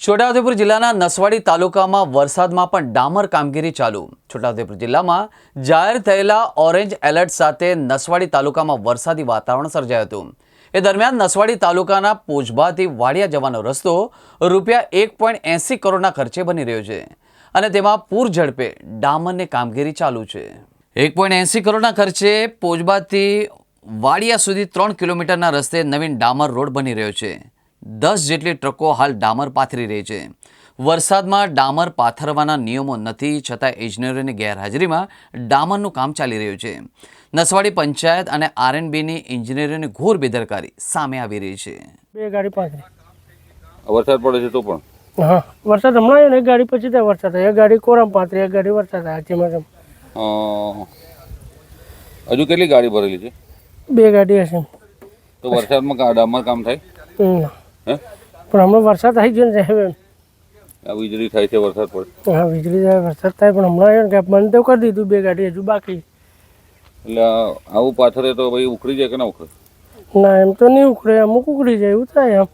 છોટાઉદેપુર જિલ્લાના નસવાડી તાલુકામાં વરસાદમાં પણ ડામર કામગીરી ચાલુ. છોટાઉદેપુર જિલ્લામાં જાહેર થયેલા ઓરેન્જ એલર્ટ સાથે નસવાડી તાલુકામાં વરસાદી વાતાવરણ સર્જાયું હતું. એ દરમિયાન નસવાડી તાલુકાના પોજબાથી વાડિયા જવાનો રસ્તો રૂપિયા એક પોઈન્ટ એંસી કરોડના ખર્ચે બની રહ્યો છે અને તેમાં પૂર ઝડપે ડામરની કામગીરી ચાલુ છે. એક પોઈન્ટ એંસી કરોડના ખર્ચે પોજબાથી વાડિયા સુધી ત્રણ કિલોમીટરના રસ્તે નવીન ડામર રોડ બની રહ્યો છે. દસ જેટલી ટ્રકો હાલ ડામર પાથરી રહી છે. વરસાદમાં ડામર પાથરવાના નિયમો નથી છતાં ઇજનેરોની ગેરહાજરીમાં ડામરનું કામ ચાલી રહ્યું છે. નસવાડી પંચાયત અને આરએનબીની ઇજનેરોની ઘોર બેદરકારી સામે આવી રહી છે. બે ગાડી પાથરી. વરસાદ પડે છે તો પણ? હા વરસાદ હમણાં એક ગાડી પછી ત્યાં વરસાદ એક ગાડી કોરામ પાથરી એક ગાડી વરસાદ હજુ કેટલી ગાડી ભરેલી છે? બે ગાડી હશે. તો વરસાદમાં ડામર કામ થાય. હે? પણ હમણાં વરસાદ આવી ગયો ને એમ. આ વીજળી થાય છે વરસાદ પડે. હા વીજળી થાય વરસાદ થાય પણ હમણાં આવ્યો ને કે બંધ તો કરી દીધું બે ગાડી હજુ બાકી. એટલે આવું પાથરે તો ભાઈ ઉખડી જાય કે ના ઉખડે? ના એમ તો નહીં ઉખડે અમુક ઉખડી જાય એવું થાય એમ.